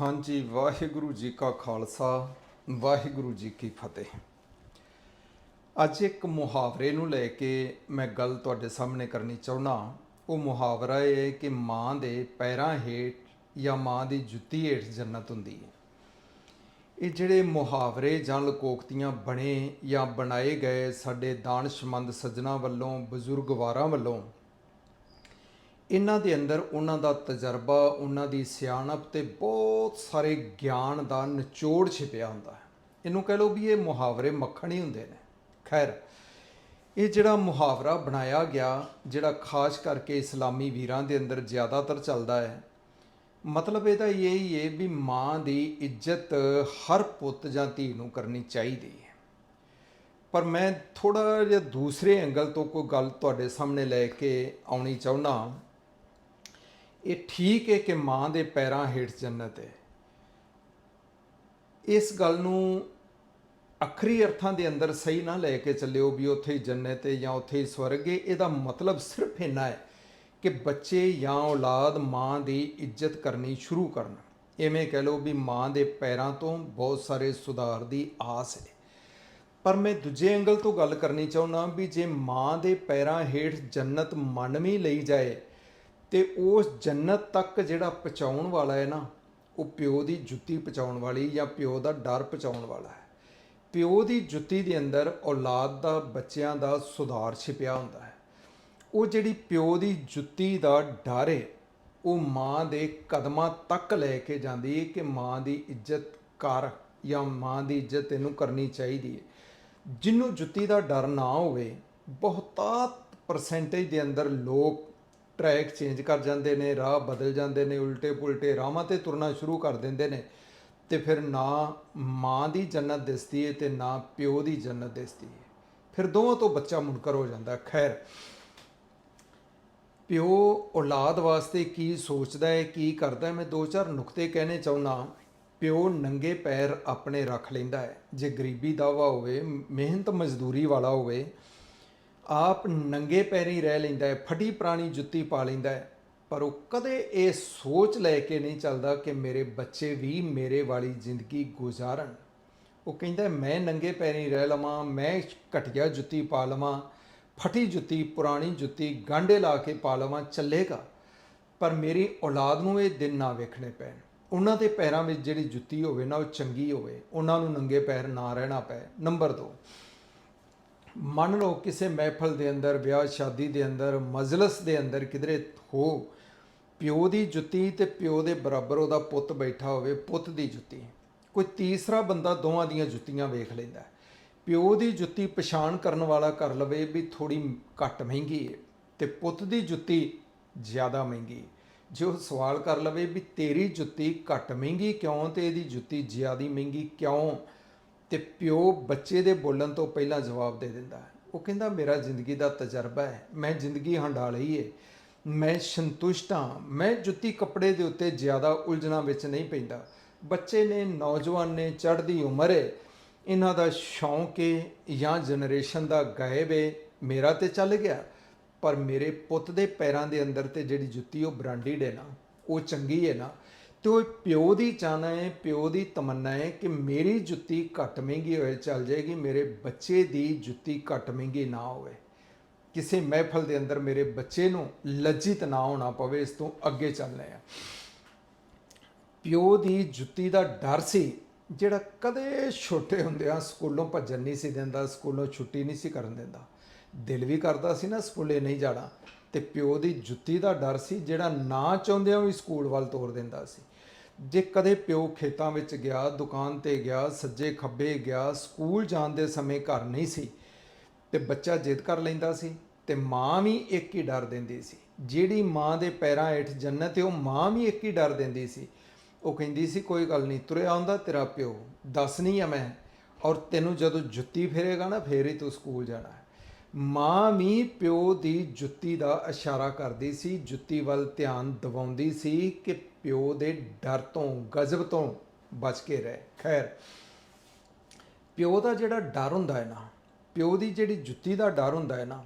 ਹਾਂਜੀ, ਵਾਹਿਗੁਰੂ ਜੀ ਕਾ ਖਾਲਸਾ, ਵਾਹਿਗੁਰੂ ਜੀ ਕੀ ਫਤਿਹ। ਅੱਜ ਇੱਕ ਮੁਹਾਵਰੇ ਨੂੰ ਲੈ ਕੇ ਮੈਂ ਗੱਲ ਤੁਹਾਡੇ ਸਾਹਮਣੇ ਕਰਨੀ ਚਾਹੁੰਦਾ ਉਹ ਮੁਹਾਵਰਾ ਇਹ ਹੈ ਕਿ ਮਾਂ ਦੇ ਪੈਰਾਂ ਹੇਠ ਜਾਂ ਮਾਂ ਦੀ ਜੁੱਤੀ ਹੇਠ ਜੰਨਤ ਹੁੰਦੀ ਹੈ। ਇਹ ਜਿਹੜੇ ਮੁਹਾਵਰੇ ਜਾਂ ਲਕੋਕਤੀਆਂ ਬਣੇ ਜਾਂ ਬਣਾਏ ਗਏ ਸਾਡੇ ਦਾਨਸ਼ਮੰਦ ਸੱਜਣਾ ਵੱਲੋਂ ਬਜ਼ੁਰਗਵਾਰਾਂ ਵੱਲੋਂ ਇਹਨਾਂ ਦੇ ਅੰਦਰ ਉਹਨਾਂ ਦਾ ਤਜਰਬਾ, ਉਹਨਾਂ ਦੀ ਸਿਆਣਪ ਤੇ ਬਹੁਤ ਸਾਰੇ ਗਿਆਨ ਦਾ ਨਿਚੋੜ ਛਿਪਿਆ ਹੁੰਦਾ ਹੈ। ਇਹਨੂੰ ਕਹਿ ਲਓ ਵੀ ਇਹ ਮੁਹਾਵਰੇ ਮੱਖਣ ਹੀ ਹੁੰਦੇ ਨੇ। ਖੈਰ, ਇਹ ਜਿਹੜਾ ਮੁਹਾਵਰਾ ਬਣਾਇਆ ਗਿਆ, ਜਿਹੜਾ ਖਾਸ ਕਰਕੇ ਇਸਲਾਮੀ ਵੀਰਾਂ ਦੇ ਅੰਦਰ ਜ਼ਿਆਦਾਤਰ ਚੱਲਦਾ ਹੈ, ਮਤਲਬ ਇਹਦਾ ਇਹ ਹੀ ਹੈ ਵੀ ਮਾਂ ਦੀ ਇੱਜ਼ਤ ਹਰ ਪੁੱਤ ਜਾਂ ਧੀ ਨੂੰ ਕਰਨੀ ਚਾਹੀਦੀ ਹੈ। ਪਰ ਮੈਂ ਥੋੜਾ ਜਿਹਾ ਦੂਸਰੇ ਐਂਗਲ ਤੋਂ ਕੋਈ ਗੱਲ ਤੁਹਾਡੇ ਸਾਹਮਣੇ ਲੈ ਕੇ ਆਉਣੀ ਚਾਹੁੰਦਾ ਇਹ ਠੀਕ ਹੈ ਕਿ ਮਾਂ ਦੇ ਪੈਰਾਂ ਹੇਠ ਜੰਨਤ ਹੈ। ਇਸ ਗੱਲ ਨੂੰ ਅਖਰੀ ਅਰਥਾਂ ਦੇ ਅੰਦਰ ਸਹੀ ਨਾ ਲੈ ਕੇ ਚੱਲਿਓ ਵੀ ਉੱਥੇ ਹੀ ਜੰਨਤ ਹੈ ਜਾਂ ਉੱਥੇ ਹੀ ਸਵਰਗ ਹੈ। ਇਹਦਾ ਮਤਲਬ ਸਿਰਫ ਇੰਨਾ ਹੈ ਕਿ ਬੱਚੇ ਜਾਂ ਔਲਾਦ ਮਾਂ ਦੀ ਇੱਜ਼ਤ ਕਰਨੀ ਸ਼ੁਰੂ ਕਰਨ। ਐਵੇਂ ਕਹਿ ਲਓ ਵੀ ਮਾਂ ਦੇ ਪੈਰਾਂ ਤੋਂ ਬਹੁਤ ਸਾਰੇ ਸੁਧਾਰ ਦੀ ਆਸ ਹੈ। ਪਰ ਮੈਂ ਦੂਜੇ ਐਂਗਲ ਤੋਂ ਗੱਲ ਕਰਨੀ ਚਾਹੁੰਦਾ ਵੀ ਜੇ ਮਾਂ ਦੇ ਪੈਰਾਂ ਹੇਠ ਜੰਨਤ ਮਨਵੀ ਲਈ ਜਾਏ ਤੇ ਉਸ ਜੰਨਤ ਤੱਕ ਜਿਹੜਾ ਪਹੁੰਚਾਉਣ ਵਾਲਾ ਹੈ ਨਾ, ਉਹ ਪਿਓ ਦੀ ਜੁੱਤੀ ਪਹੁੰਚਾਉਣ ਵਾਲੀ ਜਾਂ ਪਿਓ ਦਾ ਡਰ ਪਹੁੰਚਾਉਣ ਵਾਲਾ ਹੈ। ਪਿਓ ਦੀ ਜੁੱਤੀ ਦੇ ਅੰਦਰ ਔਲਾਦ ਦਾ, ਬੱਚਿਆਂ ਦਾ ਸੁਧਾਰ ਛਿਪਿਆ ਹੁੰਦਾ ਹੈ। ਉਹ ਜਿਹੜੀ ਪਿਓ ਦੀ ਜੁੱਤੀ ਦਾ ਡਰ ਹੈ, ਉਹ ਮਾਂ ਦੇ ਕਦਮਾਂ ਤੱਕ ਲੈ ਕੇ ਜਾਂਦੀ ਹੈ ਕਿ ਮਾਂ ਦੀ ਇੱਜ਼ਤ ਕਰ ਜਾਂ ਮਾਂ ਦੀ ਇੱਜ਼ਤ ਇਹਨੂੰ ਕਰਨੀ ਚਾਹੀਦੀ ਹੈ। ਜਿਹਨੂੰ ਜੁੱਤੀ ਦਾ ਡਰ ਨਾ ਹੋਵੇ, ਬਹੁਤਾ ਪਰਸੈਂਟੇਜ ਦੇ ਅੰਦਰ ਲੋਕ ਟਰੈਕ ਚੇਂਜ ਕਰ ਜਾਂਦੇ ਨੇ, ਰਾਹ ਬਦਲ ਜਾਂਦੇ ਨੇ, ਉਲਟੇ ਪੁਲਟੇ ਰਾਹਾਂ ਤੇ ਤੁਰਨਾ ਸ਼ੁਰੂ ਕਰ ਦਿੰਦੇ ਨੇ। ਤੇ ਫਿਰ ਨਾ ਮਾਂ ਦੀ ਜੰਨਤ ਦਿਸਦੀ ਹੈ ਤੇ ਨਾ ਪਿਓ ਦੀ ਜੰਨਤ ਦਿਸਦੀ ਹੈ ਫਿਰ ਦੋਵਾਂ ਤੋਂ ਬੱਚਾ ਮੁਨਕਰ ਹੋ ਜਾਂਦਾ। ਖੈਰ, ਪਿਓ ਔਲਾਦ ਵਾਸਤੇ ਕੀ ਸੋਚਦਾ ਹੈ ਕੀ ਕਰਦਾ ਹੈ ਮੈਂ ਦੋ ਚਾਰ ਨੁਕਤੇ ਕਹਿਣੇ ਚਾਹੁੰਦਾ ਪਿਓ ਨੰਗੇ ਪੈਰ ਆਪਣੇ ਰੱਖ ਲੈਂਦਾ ਹੈ ਜੇ ਗਰੀਬੀ ਦਾਵਾ ਹੋਵੇ, ਮਿਹਨਤ ਮਜ਼ਦੂਰੀ ਵਾਲਾ ਹੋਵੇ ਆਪ ਨੰਗੇ ਪੈਰੀ ਰਹਿ ਲੈਂਦਾ ਹੈ, ਫਟੀ ਪੁਰਾਣੀ ਜੁੱਤੀ ਪਾ ਲੈਂਦਾ ਹੈ, ਪਰ ਉਹ ਕਦੇ ਇਹ ਸੋਚ ਲੈ ਕੇ ਨਹੀਂ ਚੱਲਦਾ ਕਿ ਮੇਰੇ ਬੱਚੇ ਵੀ ਮੇਰੇ ਵਾਲੀ ਜ਼ਿੰਦਗੀ ਗੁਜ਼ਾਰਨ ਉਹ ਕਹਿੰਦਾ, ਮੈਂ ਨੰਗੇ ਪੈਰੀ ਰਹਿ ਲਵਾਂ, ਮੈਂ ਘਟੀਆ ਜੁੱਤੀ ਪਾ ਲਵਾਂ, ਫਟੀ ਜੁੱਤੀ, ਪੁਰਾਣੀ ਜੁੱਤੀ ਗਾਂਡੇ ਲਾ ਕੇ ਪਾ ਲਵਾਂ, ਚੱਲੇਗਾ। ਪਰ ਮੇਰੀ ਔਲਾਦ ਨੂੰ ਇਹ ਦਿਨ ਨਾ ਵੇਖਣੇ ਪੈਣ। ਉਹਨਾਂ ਦੇ ਪੈਰਾਂ ਵਿੱਚ ਜਿਹੜੀ ਜੁੱਤੀ ਹੋਵੇ ਨਾ, ਉਹ ਚੰਗੀ ਹੋਵੇ। ਉਹਨਾਂ ਨੂੰ ਨੰਗੇ ਪੈਰ ਨਾ ਰਹਿਣਾ ਪਏ। ਨੰਬਰ 2 ਮੰਨ ਲਓ ਕਿਸੇ ਮਹਿਫਲ ਦੇ ਅੰਦਰ, ਵਿਆਹ ਸ਼ਾਦੀ ਦੇ ਅੰਦਰ, ਮਜਲਿਸ ਦੇ ਅੰਦਰ ਕਿਧਰੇ ਹੋ, ਪਿਓ ਦੀ ਜੁੱਤੀ ਤੇ ਪਿਓ ਦੇ ਬਰਾਬਰ ਉਹਦਾ ਪੁੱਤ ਬੈਠਾ ਹੋਵੇ, ਪੁੱਤ ਦੀ ਜੁੱਤੀ। ਕੋਈ ਤੀਸਰਾ ਬੰਦਾ ਦੋਵਾਂ ਦੀਆਂ ਜੁੱਤੀਆਂ ਵੇਖ ਲੈਂਦਾ ਪਿਓ ਦੀ ਜੁੱਤੀ ਪਛਾਣ ਕਰਨ ਵਾਲਾ ਕਰ ਲਵੇ ਵੀ ਥੋੜੀ ਘੱਟ ਮਹਿੰਗੀ ਹੈ ਤੇ ਪੁੱਤ ਦੀ ਜੁੱਤੀ ਜ਼ਿਆਦਾ ਮਹਿੰਗੀ ਜੇ ਉਹ ਸਵਾਲ ਕਰ ਲਵੇ ਵੀ ਤੇਰੀ ਜੁੱਤੀ ਘੱਟ ਮਹਿੰਗੀ ਕਿਉਂ ਤੇ ਇਹਦੀ ਜੁੱਤੀ ਜ਼ਿਆਦਾ ਮਹਿੰਗੀ ਕਿਉਂ? ਤੇ ਪਿਓ ਬੱਚੇ ਦੇ ਬੋਲਣ ਤੋਂ ਪਹਿਲਾਂ ਜਵਾਬ ਦੇ ਦਿੰਦਾ ਹੈ। ਉਹ ਕਹਿੰਦਾ, ਮੇਰਾ ਜ਼ਿੰਦਗੀ ਦਾ ਤਜਰਬਾ ਹੈ। ਮੈਂ ਜ਼ਿੰਦਗੀ ਹੰਡਾ ਲਈ ਹੈ ਮੈਂ ਸੰਤੁਸ਼ਟ ਹਾਂ। ਮੈਂ ਜੁੱਤੀ ਕੱਪੜੇ ਦੇ ਉੱਤੇ ਜ਼ਿਆਦਾ ਉਲਝਣਾ ਵਿੱਚ ਨਹੀਂ ਪੈਂਦਾ। ਬੱਚੇ ਨੇ, ਨੌਜਵਾਨ ਨੇ, ਚੜ੍ਹਦੀ ਉਮਰ ਹੈ ਇਹਨਾਂ ਦਾ ਸ਼ੌਂਕ ਹੈ ਜਾਂ ਜਨਰੇਸ਼ਨ ਦਾ ਗਾਇਬ ਹੈ ਮੇਰਾ ਤੇ ਚੱਲ ਗਿਆ। ਪਰ ਮੇਰੇ ਪੁੱਤ ਦੇ ਪੈਰਾਂ ਦੇ ਅੰਦਰ ਤੇ ਜਿਹੜੀ ਜੁੱਤੀ ਉਹ ਬ੍ਰਾਂਡਡ ਹੈ ਨਾ। ਉਹ ਚੰਗੀ ਹੈ ਨਾ। ਤੇ ਉਹ ਪਿਓ ਦੀ ਚਾਹਨਾ ਹੈ, ਪਿਓ ਦੀ ਤਮੰਨਾ ਹੈ ਕਿ ਮੇਰੀ ਜੁੱਤੀ ਘੱਟ ਮਹਿੰਗੀ ਹੋਏ, ਚੱਲ ਜਾਏਗੀ, ਮੇਰੇ ਬੱਚੇ ਦੀ ਜੁੱਤੀ ਘੱਟ ਮਹਿੰਗੀ ਨਾ ਹੋਵੇ। ਕਿਸੇ ਮਹਿਫਲ ਦੇ ਅੰਦਰ ਮੇਰੇ ਬੱਚੇ ਨੂੰ ਲੱਜਿਤ ਨਾ ਹੋਣਾ ਪਵੇ, ਇਸ ਤੋਂ ਅੱਗੇ ਚੱਲਣਾ ਹੈ। ਪਿਓ ਦੀ ਜੁੱਤੀ ਦਾ ਡਰ ਸੀ, ਜਿਹੜਾ ਕਦੇ ਛੋਟੇ ਹੁੰਦਿਆਂ ਸਕੂਲੋਂ ਭੱਜਣ ਨਹੀਂ ਸੀ ਦਿੰਦਾ, ਸਕੂਲੋਂ ਛੁੱਟੀ ਨਹੀਂ ਸੀ ਕਰਨ ਦਿੰਦਾ। ਦਿਲ ਵੀ ਕਰਦਾ ਸੀ ਨਾ ਸਕੂਲੇ ਨਹੀਂ ਜਾਣਾ। ਤੇ ਪਿਓ ਦੀ ਜੁੱਤੀ ਦਾ ਡਰ ਸੀ, ਜਿਹੜਾ ਨਾ ਚਾਹੁੰਦਿਆਂ ਵੀ ਸਕੂਲ ਵੱਲ ਤੋਰ ਦਿੰਦਾ ਸੀ। ਜੇ ਕਦੇ ਪਿਓ ਖੇਤਾਂ ਵਿੱਚ ਗਿਆ, ਦੁਕਾਨ ਤੇ ਗਿਆ, ਸੱਜੇ ਖੱਬੇ ਗਿਆ, ਸਕੂਲ ਜਾਣ ਦੇ ਸਮੇਂ ਘਰ ਨਹੀਂ ਸੀ, ਤੇ ਬੱਚਾ ਜਿੱਦ ਕਰ ਲੈਂਦਾ ਸੀ, ਤੇ ਮਾਂ ਵੀ ਇੱਕ ਹੀ ਡਰ ਦਿੰਦੀ ਸੀ। ਜਿਹੜੀ ਮਾਂ ਦੇ ਪੈਰਾਂ ਹੇਠ ਜੰਨਤ ਹੈ ਉਹ ਮਾਂ ਵੀ ਇੱਕ ਹੀ ਡਰ ਦਿੰਦੀ ਸੀ। ਉਹ ਕਹਿੰਦੀ ਸੀ, ਕੋਈ ਗੱਲ ਨਹੀਂ, ਤੁਰਿਆ ਆਉਂਦਾ ਤੇਰਾ ਪਿਓ, ਦੱਸ ਨਹੀਂ ਆ ਮੈਂ, ਔਰ ਤੈਨੂੰ ਜਦੋਂ ਜੁੱਤੀ ਫੇਰੇਗਾ ਨਾ, ਫੇਰ ਹੀ ਤੂੰ ਸਕੂਲ ਜਾਣਾ ਮਾਂ ਵੀ ਪਿਓ ਦੀ ਜੁੱਤੀ ਦਾ ਇਸ਼ਾਰਾ ਕਰਦੀ ਸੀ, ਜੁੱਤੀ ਵੱਲ ਧਿਆਨ ਦਿਵਾਉਂਦੀ ਸੀ ਕਿ ਪਿਓ ਦੇ ਡਰ ਤੋਂ, ਗਜ਼ਬ ਤੋਂ ਬਚ ਕੇ ਰਹਿ। ਖੈਰ, ਪਿਓ ਦਾ ਜਿਹੜਾ ਡਰ ਹੁੰਦਾ ਹੈ ਨਾ, ਪਿਓ ਦੀ ਜਿਹੜੀ ਜੁੱਤੀ ਦਾ ਡਰ ਹੁੰਦਾ ਹੈ ਨਾ,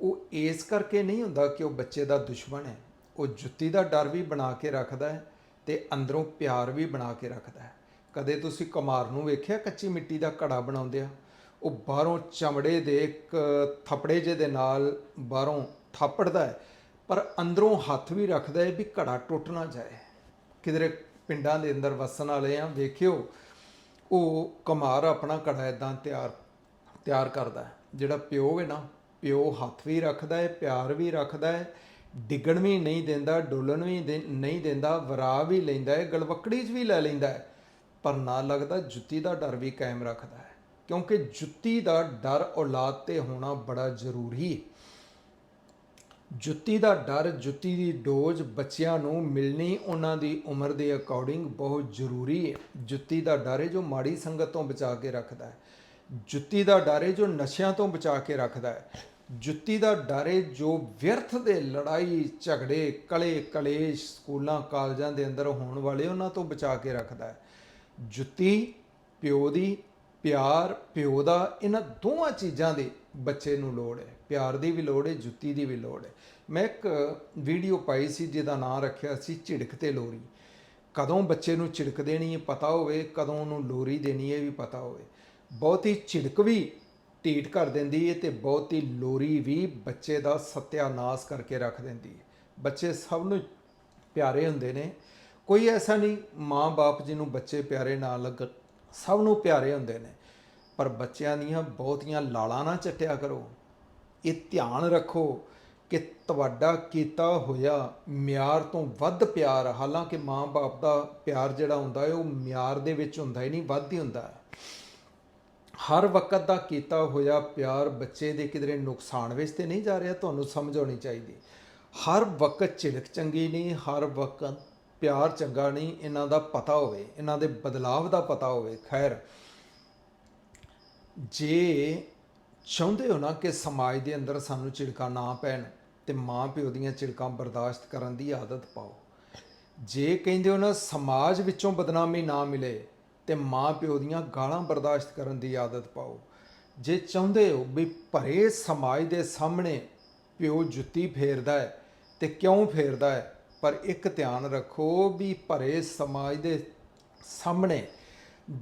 ਉਹ ਇਸ ਕਰਕੇ ਨਹੀਂ ਹੁੰਦਾ ਕਿ ਉਹ ਬੱਚੇ ਦਾ ਦੁਸ਼ਮਣ ਹੈ। ਉਹ ਜੁੱਤੀ ਦਾ ਡਰ ਵੀ ਬਣਾ ਕੇ ਰੱਖਦਾ ਹੈ ਤੇ ਅੰਦਰੋਂ ਪਿਆਰ ਵੀ ਬਣਾ ਕੇ ਰੱਖਦਾ ਹੈ। ਕਦੇ ਤੁਸੀਂ ਕੁਮਾਰ ਨੂੰ ਵੇਖਿਆ, ਕੱਚੀ ਮਿੱਟੀ ਦਾ ਘੜਾ ਬਣਾਉਂਦੇ ਆ ਉਹ ਬਾਹਰੋਂ ਚਮੜੇ ਦੇ ਇੱਕ ਥਪੜੇ ਜਿਹੇ ਦੇ ਨਾਲ ਬਾਹਰੋਂ ਥਾਪੜਦਾ ਹੈ, ਪਰ ਅੰਦਰੋਂ ਹੱਥ ਵੀ ਰੱਖਦਾ ਹੈ ਵੀ ਘੜਾ ਟੁੱਟ ਨਾ ਜਾਏ। ਕਿਧਰੇ ਪਿੰਡਾਂ ਦੇ ਅੰਦਰ ਵਸਣ ਵਾਲੇ ਆ, ਵੇਖਿਓ, ਉਹ ਕੁਮਾਰ ਆਪਣਾ ਘੜਾ ਇਦਾਂ ਤਿਆਰ ਤਿਆਰ ਕਰਦਾ ਜਿਹੜਾ ਪਿਓ ਹੈ ਨਾ, ਪਿਓ ਹੱਥ ਵੀ ਰੱਖਦਾ ਹੈ, ਪਿਆਰ ਵੀ ਰੱਖਦਾ ਹੈ, ਡਿੱਗਣ ਵੀ ਨਹੀਂ ਦਿੰਦਾ, ਡੋਲਣ ਵੀ ਦੇ- ਨਹੀਂ ਦਿੰਦਾ ਵਰਾ ਵੀ ਲੈਂਦਾ ਹੈ, ਗਲਵਕੜੀ 'ਚ ਵੀ ਲੈ ਲੈਂਦਾ ਹੈ, ਪਰ ਨਾ ਲੱਗਦਾ ਜੁੱਤੀ ਦਾ ਡਰ ਵੀ ਕਾਇਮ ਰੱਖਦਾ ਹੈ। ਕਿਉਂਕਿ ਜੁੱਤੀ ਦਾ ਡਰ ਔਲਾਦ ਤੇ ਹੋਣਾ ਬੜਾ ਜ਼ਰੂਰੀ ਹੈ। ਜੁੱਤੀ ਦਾ ਡਰ, ਜੁੱਤੀ ਦੀ ਡੋਜ਼ ਬੱਚਿਆਂ ਨੂੰ ਮਿਲਣੀ ਉਹਨਾਂ ਦੀ ਉਮਰ ਦੇ ਅਕੋਰਡਿੰਗ ਬਹੁਤ ਜ਼ਰੂਰੀ ਹੈ। ਜੁੱਤੀ ਦਾ ਡਰ ਹੈ ਜੋ ਮਾੜੀ ਸੰਗਤ ਤੋਂ ਬਚਾ ਕੇ ਰੱਖਦਾ ਹੈ। ਜੁੱਤੀ ਦਾ ਡਰ ਹੈ ਜੋ ਨਸ਼ਿਆਂ ਤੋਂ ਬਚਾ ਕੇ ਰੱਖਦਾ ਹੈ। ਜੁੱਤੀ ਦਾ ਡਰ ਹੈ ਜੋ ਵਿਅਰਥ ਦੇ ਲੜਾਈ, ਝਗੜੇ, ਕਲੇ ਕਲੇਸ਼ ਸਕੂਲਾਂ, ਕਾਲਜਾਂ ਦੇ ਅੰਦਰ ਹੋਣ ਵਾਲੇ ਉਹਨਾਂ ਤੋਂ ਬਚਾ ਕੇ ਰੱਖਦਾ ਹੈ। ਜੁੱਤੀ ਪਿਓ ਦੀ ਪਿਆਰ, ਪਿਓ ਦਾ, ਇਹਨਾਂ ਦੋਵਾਂ ਚੀਜ਼ਾਂ ਦੀ ਬੱਚੇ ਨੂੰ ਲੋੜ ਹੈ। ਪਿਆਰ ਦੀ ਵੀ ਲੋੜ ਹੈ, ਜੁੱਤੀ ਦੀ ਵੀ ਲੋੜ ਹੈ। ਮੈਂ ਇੱਕ ਵੀਡੀਓ ਪਾਈ ਸੀ, ਜਿਹਦਾ ਨਾਮ ਰੱਖਿਆ ਸੀ, ਝਿੜਕ ਤੇ ਲੋਰੀ। ਕਦੋਂ ਬੱਚੇ ਨੂੰ ਝਿੜਕ ਦੇਣੀ ਹੈ ਪਤਾ ਹੋਵੇ, ਕਦੋਂ ਉਹਨੂੰ ਲੋਰੀ ਦੇਣੀ ਹੈ ਵੀ ਪਤਾ ਹੋਵੇ। ਬਹੁਤੀ ਝਿੜਕ ਵੀ ਢੀਠ ਕਰ ਦਿੰਦੀ ਹੈ ਤੇ ਬਹੁਤੀ ਲੋਰੀ ਵੀ ਬੱਚੇ ਦਾ ਸਤਿਆਨਾਸ਼ ਕਰਕੇ ਰੱਖ ਦਿੰਦੀ ਹੈ। ਬੱਚੇ ਸਭ ਨੂੰ ਪਿਆਰੇ ਹੁੰਦੇ ਨੇ। ਕੋਈ ਐਸਾ ਨਹੀਂ, ਮਾਂ-ਬਾਪ ਜਿਹਨੂੰ ਬੱਚੇ ਪਿਆਰੇ ਨਾ ਲੱਗਣ। ਸਭ ਨੂੰ ਪਿਆਰੇ ਹੁੰਦੇ ਨੇ। ਪਰ ਬੱਚਿਆਂ ਦੀਆਂ ਬਹੁਤੀਆਂ ਲਾਲਾਂ ਨਾ ਚੱਟਿਆ ਕਰੋ। ਇਹ ਧਿਆਨ ਰੱਖੋ ਕਿ ਤੁਹਾਡਾ ਕੀਤਾ ਹੋਇਆ ਮਿਆਰ ਤੋਂ ਵੱਧ ਪਿਆਰ, ਹਾਲਾਂਕਿ ਮਾਂ-ਬਾਪ ਦਾ ਪਿਆਰ ਜਿਹੜਾ ਹੁੰਦਾ ਹੈ, ਉਹ ਮਿਆਰ ਦੇ ਵਿੱਚ ਹੁੰਦਾ ਹੀ ਨਹੀਂ, ਵੱਧ ਹੀ ਹੁੰਦਾ ਹਰ ਵਕਤ ਦਾ ਕੀਤਾ ਹੋਇਆ ਪਿਆਰ ਬੱਚੇ ਦੇ ਕਿਧਰੇ ਨੁਕਸਾਨ ਵਿੱਚ ਤੇ ਨਹੀਂ ਜਾ ਰਿਹਾ, ਤੁਹਾਨੂੰ ਸਮਝ ਆਉਣੀ ਚਾਹੀਦੀ। ਹਰ ਵਕਤ ਝਿੜਕ ਚੰਗੀ ਨਹੀਂ, ਹਰ ਵਕਤ ਪਿਆਰ ਚੰਗਾ ਨਹੀਂ, ਇਹਨਾਂ ਦਾ ਪਤਾ ਹੋਵੇ, ਇਹਨਾਂ ਦੇ ਬਦਲਾਵ ਦਾ ਪਤਾ ਹੋਵੇ, ਖੈਰ। ਜੇ ਚਾਹੁੰਦੇ ਹੋ ਨਾ ਕਿ ਸਮਾਜ ਦੇ ਅੰਦਰ ਸਾਨੂੰ ਝਿੜਕਾਂ ਨਾ ਪੈਣ ਤੇ ਮਾਂ ਪਿਓ ਦੀਆਂ ਝਿੜਕਾਂ ਬਰਦਾਸ਼ਤ ਕਰਨ ਦੀ ਆਦਤ ਪਾਓ। ਜੇ ਕਹਿੰਦੇ ਹੋ ਨਾ ਸਮਾਜ ਵਿੱਚੋਂ ਬਦਨਾਮੀ ਨਾ ਮਿਲੇ ਤੇ ਮਾਂ ਪਿਓ ਦੀਆਂ ਗਾਲਾਂ ਬਰਦਾਸ਼ਤ ਕਰਨ ਦੀ ਆਦਤ ਪਾਓ। ਜੇ ਚਾਹੁੰਦੇ ਹੋ ਵੀ ਭਰੇ ਸਮਾਜ ਦੇ ਸਾਹਮਣੇ ਪਿਓ ਜੁੱਤੀ ਫੇਰਦਾ ਹੈ ਤੇ ਕਿਉਂ ਫੇਰਦਾ ਹੈ ਪਰ ਇੱਕ ਧਿਆਨ ਰੱਖੋ ਵੀ ਭਰੇ ਸਮਾਜ ਦੇ ਸਾਹਮਣੇ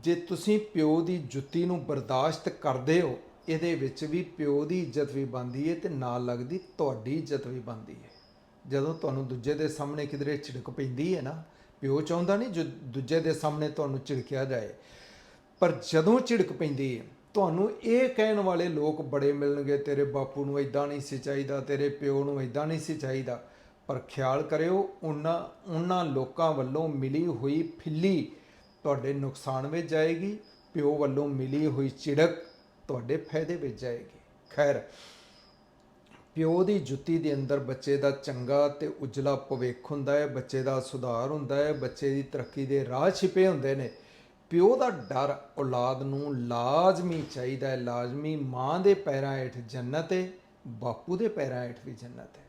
ਜੇ ਤੁਸੀਂ ਪਿਓ ਦੀ ਜੁੱਤੀ ਨੂੰ ਬਰਦਾਸ਼ਤ ਕਰਦੇ ਹੋ, ਇਹਦੇ ਵਿੱਚ ਵੀ ਪਿਓ ਦੀ ਇੱਜ਼ਤ ਵੀ ਬਣਦੀ ਹੈ ਤੇ ਨਾਲ ਲੱਗਦੀ ਤੁਹਾਡੀ ਇੱਜ਼ਤ ਵੀ ਬਣਦੀ ਹੈ ਜਦੋਂ ਤੁਹਾਨੂੰ ਦੂਜੇ ਦੇ ਸਾਹਮਣੇ ਕਿਧਰੇ ਝਿੜਕ ਪੈਂਦੀ ਹੈ ਨਾ, ਪਿਓ ਚਾਹੁੰਦਾ ਨਹੀਂ ਜੋ ਦੂਜੇ ਦੇ ਸਾਹਮਣੇ ਤੁਹਾਨੂੰ ਝਿੜਕਿਆ ਜਾਏ। ਪਰ ਜਦੋਂ ਝਿੜਕ ਪੈਂਦੀ ਹੈ ਤੁਹਾਨੂੰ ਇਹ ਕਹਿਣ ਵਾਲੇ ਲੋਕ ਬੜੇ ਮਿਲਣਗੇ, ਤੇਰੇ ਬਾਪੂ ਨੂੰ ਇਦਾਂ ਨਹੀਂ ਸੀ ਚਾਹੀਦਾ, ਤੇਰੇ ਪਿਓ ਨੂੰ ਇਦਾਂ ਨਹੀਂ ਸੀ ਚਾਹੀਦਾ। ਪਰ ਖਿਆਲ ਕਰਿਓ ਉਹਨਾਂ ਉਹਨਾਂ ਲੋਕਾਂ ਵੱਲੋਂ ਮਿਲੀ ਹੋਈ ਫਿੱਲੀ ਤੁਹਾਡੇ ਨੁਕਸਾਨ ਵਿੱਚ ਜਾਏਗੀ, ਪਿਓ ਵੱਲੋਂ ਮਿਲੀ ਹੋਈ ਚਿੜਕ ਤੁਹਾਡੇ ਫਾਇਦੇ ਵਿੱਚ ਜਾਏਗੀ। ਖੈਰ, ਪਿਓ ਦੀ ਜੁੱਤੀ ਦੇ ਅੰਦਰ ਬੱਚੇ ਦਾ ਚੰਗਾ ਤੇ ਉਜਲਾ ਭਵਿੱਖ ਹੁੰਦਾ ਹੈ, ਬੱਚੇ ਦਾ ਸੁਧਾਰ ਹੁੰਦਾ ਹੈ, ਬੱਚੇ ਦੀ ਤਰੱਕੀ ਦੇ ਰਾਹ ਛਿਪੇ ਹੁੰਦੇ ਨੇ। ਪਿਓ ਦਾ ਡਰ ਔਲਾਦ ਨੂੰ ਲਾਜ਼ਮੀ ਚਾਹੀਦਾ ਹੈ, ਲਾਜ਼ਮੀ ਮਾਂ ਦੇ ਪੈਰਾਂ ਹੇਠ ਜੰਨਤ ਹੈ ਬਾਪੂ ਦੇ ਪੈਰਾਂ ਹੇਠ ਵੀ ਜੰਨਤ ਹੈ